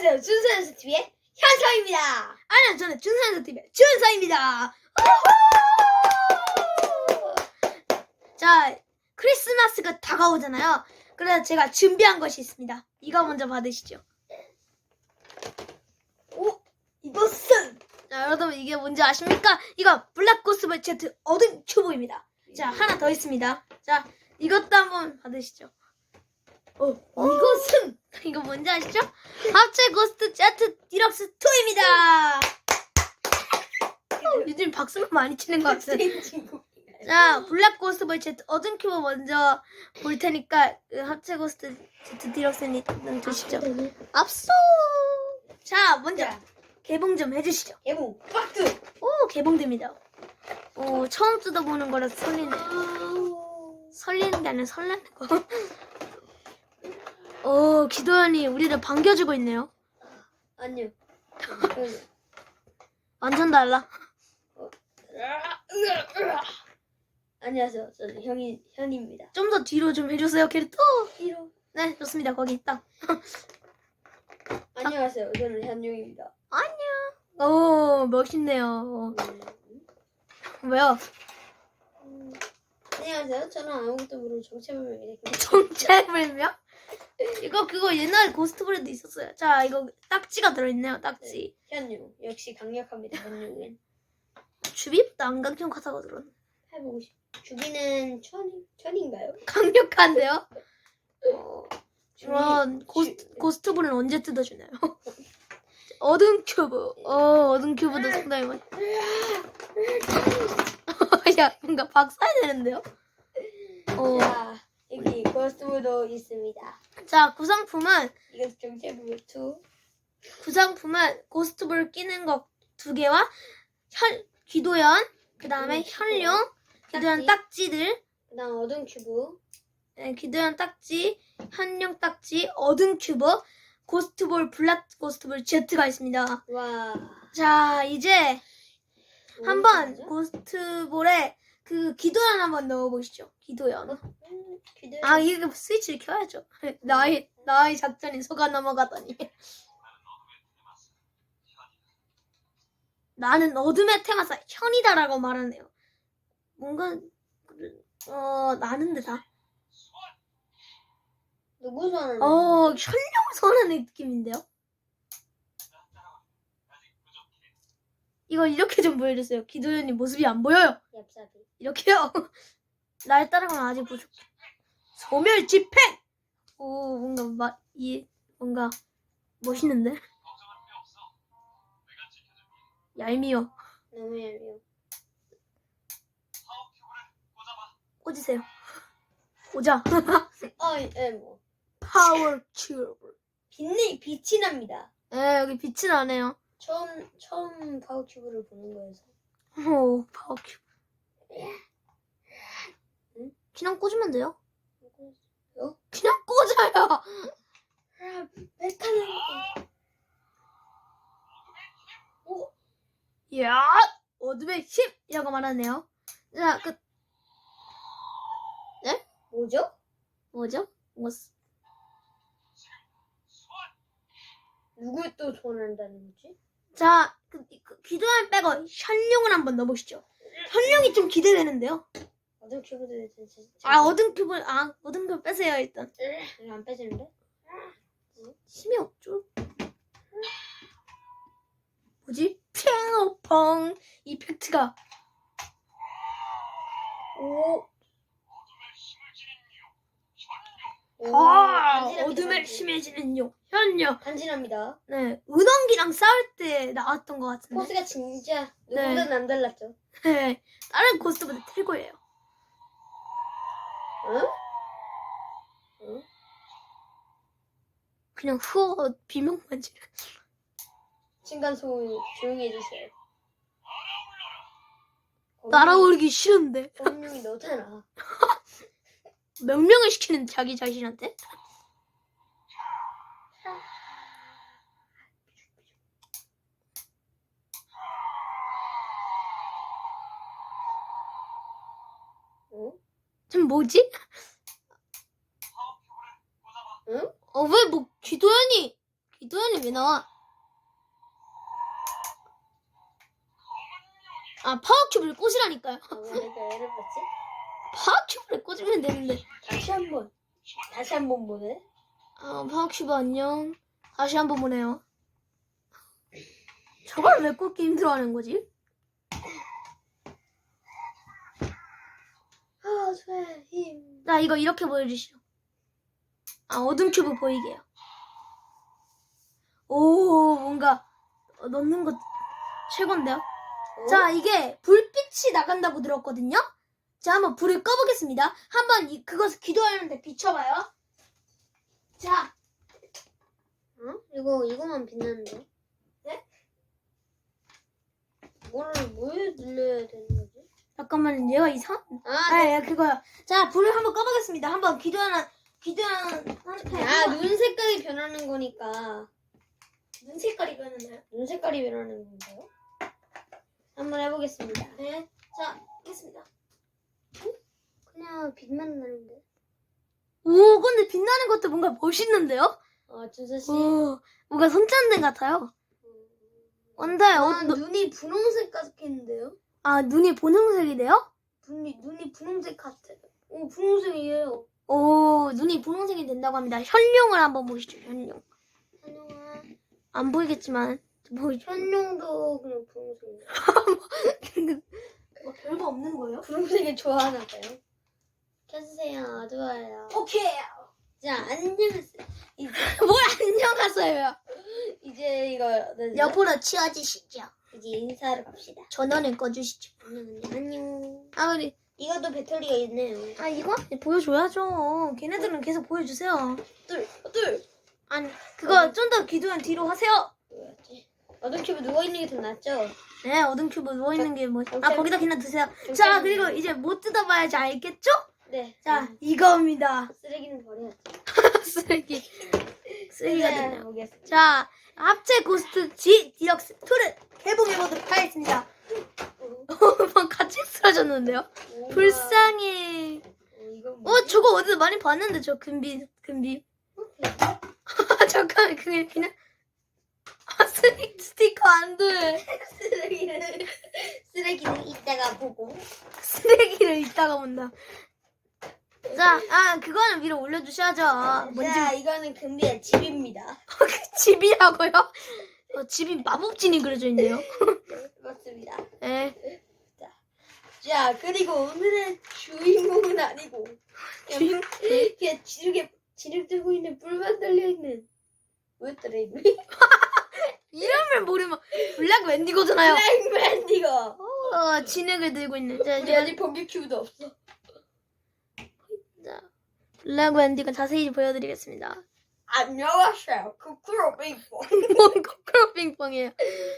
안녕하세요. 준서연수 TV의 현서입니다. 아니요, 저는 준사연수 TV의 준서입니다. 자, 크리스마스가 다가오잖아요. 그래서 제가 준비한 것이 있습니다. 이거 먼저 받으시죠. 오, 이것은 자, 여러분 이게 뭔지 아십니까? 이거 블랙 고스트 제트 어둠 큐브입니다. 자, 하나 더 있습니다. 자, 이것도 한번 받으시죠. 어, 이것은 이거 뭔지 아시죠? 합체 고스트 제트 디럭스 2입니다. 요즘 박수가 많이 치는 것 친구. 자, 블랙 고스트 보이 제트 어둠 큐브 먼저 볼 테니까 그 합체 고스트 제트 디럭스님 드시죠. 압수! 자, 먼저 자, 개봉 좀 해주시죠. 개봉 박수. 오, 개봉됩니다. 오, 처음 뜯어보는 거라 설리네. 설리는 게 아니라 설레는 거. 오, 기도연이 우리를 반겨주고 있네요. 아니요. 완전 달라. 안녕하세요. 저는 형이 현입니다. 좀 더 뒤로 좀 해주세요, 캐릭터. 이로. 네, 좋습니다. 거기 있다. 안녕하세요. 저는 현용입니다. 오, 멋있네요. 왜요? 음, 안녕하세요. 저는 아무것도 모르는 정체불명입니다. 정체불명? 이거 그거 옛날에 고스트브레드 있었어요. 자, 이거 딱지가 들어있네요. 딱지. 현용 역시 강력합니다. 현용은 주비부터 안강경 가사가 들어. 해보고 싶. 주기는 천 천인가요? 강력한데요? 어, 주기- 그런 고스, 주- 고스트브레는 언제 뜯어주나요? 어둠 큐브. 어, 어둠 큐브도 상당히 많이. 야, 뭔가 박사야 되는데요? 어. 자 여기 고스트도 있습니다. 자, 구성품은 이것은 정체불명 2. 구성품은 고스트볼 끼는 거두 개와 현 기도연 그 다음에 음, 현룡 기도연 딱지. 딱지들 그다음 어둠 큐브. 네, 기도연 딱지 현룡 딱지 어둠 큐브 고스트볼 블랙 고스트볼 Z가 있습니다. 와. 자 이제 한번 뭐죠? 고스트볼에 그 기도연 한번 넣어보시죠. 기도연. 음. 아 이거 스위치를 켜야죠. 나의 나의 작전이 속아 넘어가다니. 나는 어둠의 테마사 현이다라고 말하네요. 뭔가 어 나는 데 다. 누구 손을? 어 현령을 선하는 느낌인데요. 이거 이렇게 좀 보여주세요. 기도연이 모습이 안 보여요. 얍삽이. 이렇게요. 날 따라가면 아직 부족해. 소멸 집행. 오 뭔가 막이 뭔가 멋있는데. 얄미워. 너무 얄미워. 꽂으세요. 오자. 어, 예, 뭐. 파워 큐브. 빛이 빛이 납니다. 에 여기 빛이 나네요. 처음 처음 파워 큐브를 보는 거여서. 오 파워 큐브. 그냥 꽂으면 돼요. 요? 그냥 꽂아요. 아, 메카는. 오, 야 어둠의 힘이라고 말하네요. 자, 그 뭐죠? 뭐죠? 뭐 누구 또 손한다는 거지? 자, 그, 그 기도한 빼고 현룡을 한번 넣어보시죠. 현룡이 좀 기대되는데요. 어둠 큐브도 진짜. 아 어둠 큐브 아 어둠 큐브 빼세요 일단. 이거 안 빼지는데? 힘이 없죠. 뭐지? 핑퐁 이펙트가 오. 간지납니다, 어둠에 간지. 심해지는 용 현룡. 간지납니다. 네 은원기랑 싸울 때 나왔던 것 같은데. 포스가 진짜 네. 누구든 안 달랐죠. 네 다른 고스트보다 최고예요. 응? 응? 그냥 후어 비명만 지르. 층간 소음 조용히 해주세요. 날아오르기 싫은데 범용이 너잖아. 명령을 시키는 자기 자신한테. 응? 지금 뭐지? 응? 어 왜 뭐 기도연이 이 도현이 왜 나와? 아 파워큐브를 꽂으라니까요. 아, 왜 내가 애를 봤지? 파워큐브를 꽂으면 되는데. 다시 한 번. 다시 한 번 보네. 아 파워큐브 안녕. 다시 한 번 보네요. 저걸 왜 꽂기 힘들어하는 거지? 아, 쇠 힘. 자 이거 이렇게 보여주시죠. 아 어둠 큐브 보이게요. 오 뭔가 어, 넣는 것 최고인데요. 어? 자 이게 불빛이 나간다고 들었거든요. 자 한번 불을 꺼보겠습니다. 한번 이, 그것을 기도하는데 비춰봐요. 자 어? 이거 이거만 빛나는데? 네? 이거를 뭐에 늘려야 되는 거지? 잠깐만 얘가 이상? 아, 아, 네. 예, 그거요. 자 불을 한번 꺼보겠습니다. 한번 기도하는 기도하는 아, 눈 색깔이 변하는 거니까. 눈 색깔이 변했나요? 눈 색깔이 변하는 건가요? 한번 해보겠습니다. 네. 자 하겠습니다. 그냥 빛만 나는데. 오 근데 빛나는 것도 뭔가 멋있는데요? 어, 준서 씨. 오 뭔가 손전등 같아요. 근데 어, 아, 너- 눈이 분홍색 같겠는데요? 아 눈이 분홍색이래요? 눈이 눈이 분홍색 같아. 오, 분홍색이에요. 오 눈이 분홍색이 된다고 합니다. 현룡을 한번 보시죠. 현룡. 현용아. 안 보이겠지만 보이죠. 현용도 그냥 분홍색이에요. 뭐 별거 없는 거예요? 분홍색을 좋아하나 봐요. 켜주세요. 좋아요. 오케이. 자, 안녕하세요. 이제, 뭘 안녕하세요. 이제 이거, 네, 옆으로 치워지시죠. 이제 인사하러 갑시다. 전원을 꺼주시죠. 안녕, 안녕. 아 우리 이것도 배터리가 있네요. 아 이거 보여줘야죠. 걔네들은 계속 보여주세요. 둘, 둘. 아니 그거 좀 더 기도한 뒤로 하세요. 뭐였지? 어둠 큐브 누워 있는 게 더 낫죠? 네 어둠 큐브 누워 있는 게 뭐? 아. 거기다 그냥. 오케이. 자 그리고 이제 못 뜯어봐야지 알겠죠? 네. 자 음, 이겁니다. 쓰레기는 버려야지. 쓰레기 쓰레기가 네, 됐네요. 보겠습니다. 자 합체 고스트 G 디럭스 2를 개봉해 보도록 하겠습니다. 막 같이 쓰러졌는데요? 우와. 불쌍해. 어, 이건 어? 저거 어디서 많이 봤는데 저 금비 금비. 아 잠깐 그냥 그냥 아 쓰레기 스티커 안 돼. 쓰레기는 쓰레기는 이따가 보고. 쓰레기를 이따가 본다. 자, 아 그거는 위로 올려주셔야죠. 뭔지 자, 이거는 금비의 집입니다. 집이라고요? 어, 집이 마법진이 그려져 있네요. 네, 맞습니다. 네. 자, 그리고 오늘의 주인공은 아니고 주인- 그냥 지르게 지륵 들고 있는 뿔만 달려 있는 뭐였더라 이거? 이름을 모르면 블랙 웬디고잖아요. 블랙맨디거. 어, 진흙을 들고 있는. 자, 우리 이제 아직 번개 큐브도 없어. 자, 블랙 웬디가 자세히 보여드리겠습니다. 안녕하세요, 쿠쿠로 베이버. 뭔 코크로 빙뽕이에요.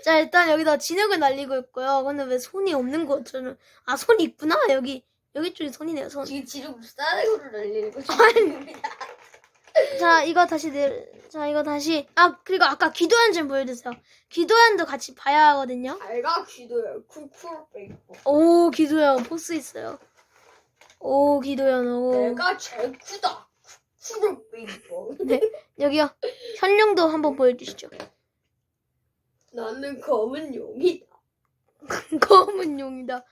자, 일단 여기다 진흙을 날리고 있고요. 근데 왜 손이 없는 거 저는 아 손이 있구나 여기 여기 쪽에 손이네요. 손. 지금 지륵 싸대고를 날리는 거 아니. 중입니다. 자, 이거 다시 내. 자, 이거 다시. 아, 그리고 아까 기도연 좀 보여 주세요. 기도연도 같이 봐야 하거든요. 알가 귀도요, 쿠쿠로 베이버. 오, 기도연 포스 있어요. 오, 기도연. 오. 내가 제일 크다. 쿠쿠로 베이버. 네, 여기요. 현룡도 한번 보여주시죠. 나는 검은 용이다. 검은 용이다.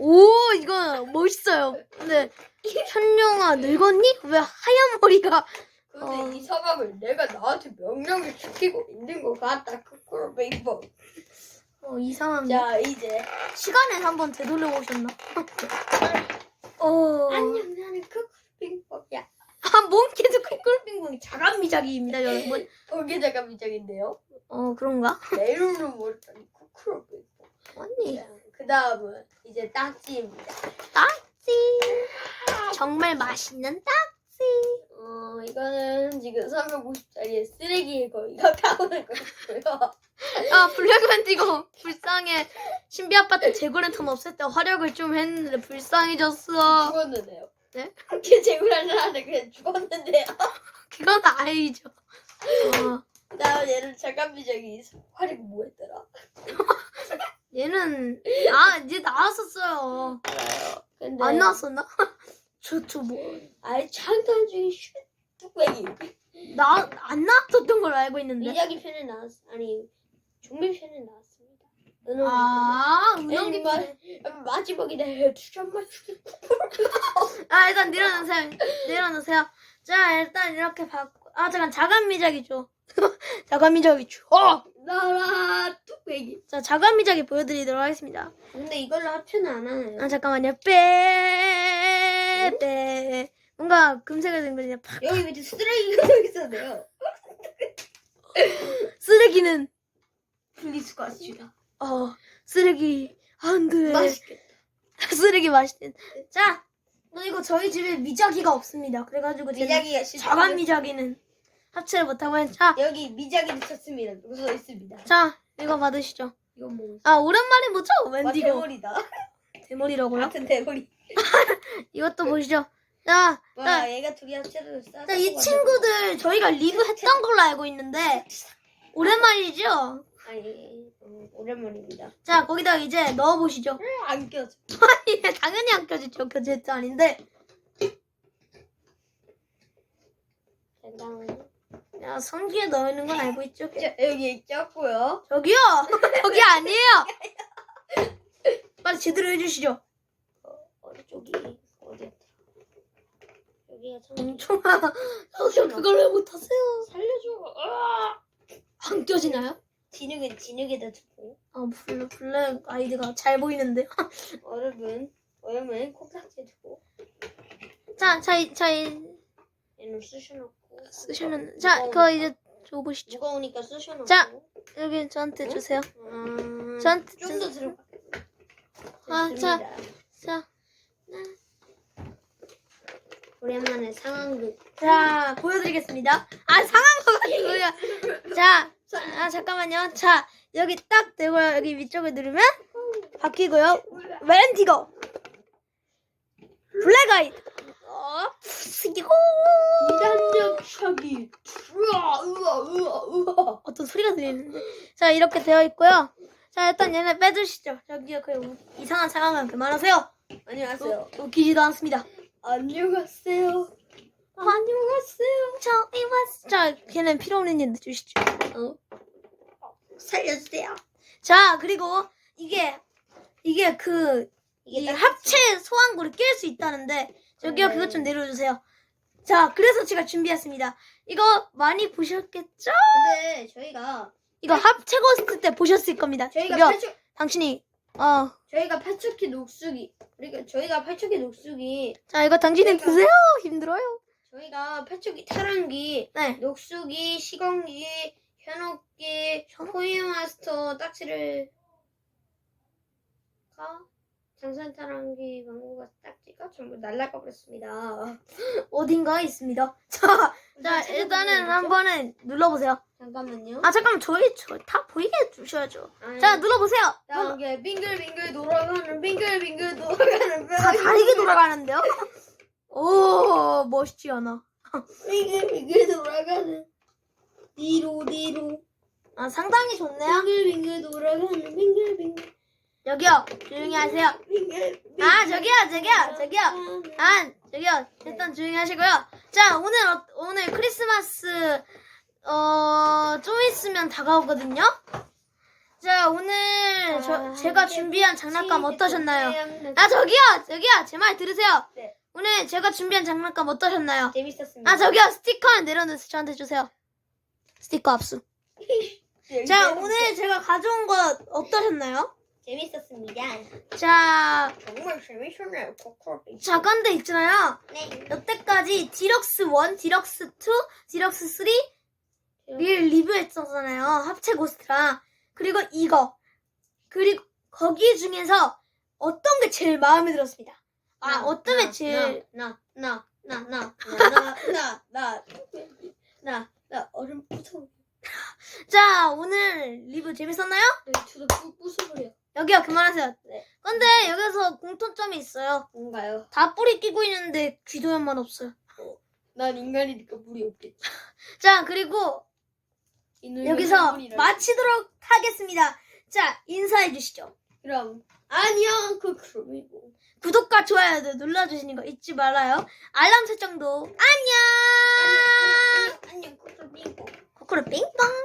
오, 이거 멋있어요. 근데 현룡아 늙었니? 왜 하얀 머리가? 근데 어. 이 상황을 내가 나한테 명령을 시키고 있는 것 같다. 쿠쿠로 베이버. 어, 이상한. 자, 이제 시간을 한번 되돌려 보셨나? 어. 안녕 나는 쿠쿠로 베이버야. 아, 뭔 계속 꿀빙봉이 자간미작입니다, 여러분. 돌계자가 미적인데요. 어, 그런가? 내 이름은 모르다니 쿠쿠로 베이버. 언니. 그 다음은 이제 딱지입니다. 딱지. 정말 맛있는 딱지. 어, 이거는 지금 350짜리 쓰레기에 거의 가까우는 거고요. 아, 블랙맨디고 불쌍해. 신비 아파트 재고렌턴 없을 때 화력을 좀 했는데 불쌍해졌어. 죽었는데요. 네? 그렇게 재고라는데 그냥 죽었는데요. 그건 아니죠. 어, 그 다음 얘는 잠깐 미적이 활이 뭐였더라? 얘는 아 이제 나왔었어요. 알아요. 근데 안 나왔었나? 저저 뭐? 아이 잠깐 중에 슈 뚝배기. 나 안 나왔었던 걸로 알고 있는데. 미자기 편에 나왔 아니 좀비 편에 나왔습니다. 은원기 아. 운영기 마, 마지막에 주전만 죽이 아, 일단 내려놓으세요. 내려놓으세요. 자, 일단 이렇게 받고. 아, 잠깐, 자간 미작이죠. 자간 미작이 죠 어! 나라 뚝배기. 자, 자간 미작이 보여드리도록 하겠습니다. 근데 이걸로 합체는 안 하네요. 아, 잠깐만요. 빼, 빼. 뭔가 금색을 된 거냐. 팍. 여기 밑에 쓰레기가 더 있었네요. 쓰레기는, 분리수거 하시다. 어, 쓰레기, 안 돼. 맛있겠다. 쓰레기 맛있대. 자, 그리고 저희 집에 미자기가 없습니다. 그래가지고 제가 미자기가 싫다. 자간 미자기는 합체를 못하고 했 자, 여기 미자기를 쳤습니다. 써 있습니다. 자, 이거 받으시죠. 이건 뭐? 아, 오랜만에 보죠? 와 웬디고. 대머리다. 대머리라고요? 같은 대머리. 이것도 보시죠. 자, 와 자, 얘가 둘이 싸. 자, 이 친구들 저희가 리뷰 했던 걸로 알고 있는데, 오랜만이죠? 아니 어, 오랜만입니다. 자, 거기다 이제 넣어보시죠. 안 껴져. 아니, 당연히 안 껴지죠. 껴질도 아닌데. 잠깐만요. 야, 성기에 넣는 건 알고 있죠? 자, 여기 있었고요. 저기요! 저기 아니에요! 빨리 제대로 해주시죠. 어디 쪽이 어디였더라? 여기가 참 엄청, 저기요, 그걸 왜 못하세요? 살려줘. 아! 안 껴지나요? 진흙에 진흙에다 두고 아, 블랙, 블랙 아이디가 잘 보이는데. 얼음은 얼음은 콩깍지에 두고 자, 자, 이- 자, 이- 얘는 쑤셔놓고 쓰시는, 자, 그거 이제 줘 보시죠. 무거우니까 쑤셔놓고 자, 여기 저한테 주세요. 음, 저한테 좀더 주세요. 들어가. 아, 됐습니다. 자, 오랜만에 상황극. 자, 보여드리겠습니다. 아, 상한 거 같고요. 자, 아, 잠깐만요. 자, 여기 딱 대고요. 여기 위쪽을 누르면 바뀌고요. 웬디거. 블랙 아이드. 어, 이고 이단적 척이. 우와 우와 우와 우와. 어떤 소리가 들리는데. 자, 이렇게 되어 있고요. 자, 일단 얘네 빼주시죠. 저기요, 그 이상한 상황은 그만하세요. 안녕하세요. 웃기지도 않습니다. 안녕하세요. 안녕하세요. 저희 왔. 자, 걔는 필요 없는 얘들 주시죠. 어? 살려주세요. 자, 그리고 이게 이게 그이딱 합체 소환구를 낄수 있다는데 저기요 네. 그것 좀 내려주세요. 자, 그래서 제가 준비했습니다. 이거 많이 보셨겠죠? 근데 저희가 이거 합체 고스트 때 보셨을 겁니다. 저희가 저기요, 팔초 당신이 어, 저희가 팔초키 녹수기 그러니까 저희가 팔초키 녹수기 자 이거 당신이 그러니까. 드세요. 힘들어요. 저희가 팔초키 타랑기 네. 녹수기 시건기 현혹기 포이마스터 딱지를 가 장산타랑기 광고가 딱지가 전부 날라가 버렸습니다. 어딘가에 있습니다. 자, 자 일단은 한번은 눌러보세요. 잠깐만요. 아 잠깐만 저희 저 다 보이게 해주셔야죠. 아니, 자 눌러보세요. 눌러- 자, 이게 빙글빙글 돌아가는 빙글빙글 돌아가는 다 다르게 돌아가는데요? 오 멋있지 않아? 빙글빙글 돌아가는 뒤로 뒤로 아 상당히 좋네요. 빙글빙글 돌아가는 빙글빙글 여기요 조용히 하세요. 빙글 아 저기요 저기요 저기요 아 저기요 일단 조용히 하시고요. 자 오늘 어- 오늘 크리스마스 어좀 있으면 다가오거든요. 자 오늘 저 제가 준비한 장난감 어떠셨나요? 아 저기요 저기요 제 말 들으세요. 네. 오늘 제가 준비한 장난감 어떠셨나요? 재밌었습니다. 아 저기요 스티커는 내려놓으세요 저한테 주세요. 스티커 압수. 자 오늘 제가 가져온 것 어떠셨나요? 재밌었습니다. 자 정말 재밌었네요. 코코. 자간데 있잖아요. 네. 여태까지 디럭스 1, 디럭스 2, 디럭스 3 를 리뷰했었잖아요. 합체 고스트랑 그리고 이거 그리고 거기 중에서 어떤 게 제일 마음에 들었습니다. 아 어떤 게 제일 나나 나 나 나 나 나 나 얼음 부숴. 자 오늘 리뷰 재밌었나요? 네, 저도 부 부숴버려. 여기요 그만하세요. 네. 근데 여기서 공통점이 있어요. 뭔가요? 다 뿌리 끼고 있는데 귀도연만 없어요. 난 인간이니까 물이 없겠지. 자 그리고 여기서. 마치도록 하겠습니다. 자 인사해 주시죠. 그럼 안녕 그 그룹이고. 구독과 좋아요도 눌러주시는 거 잊지 말아요. 알람 설정도 안녕. 안녕 그 그룹이고. 코코로 빙빵.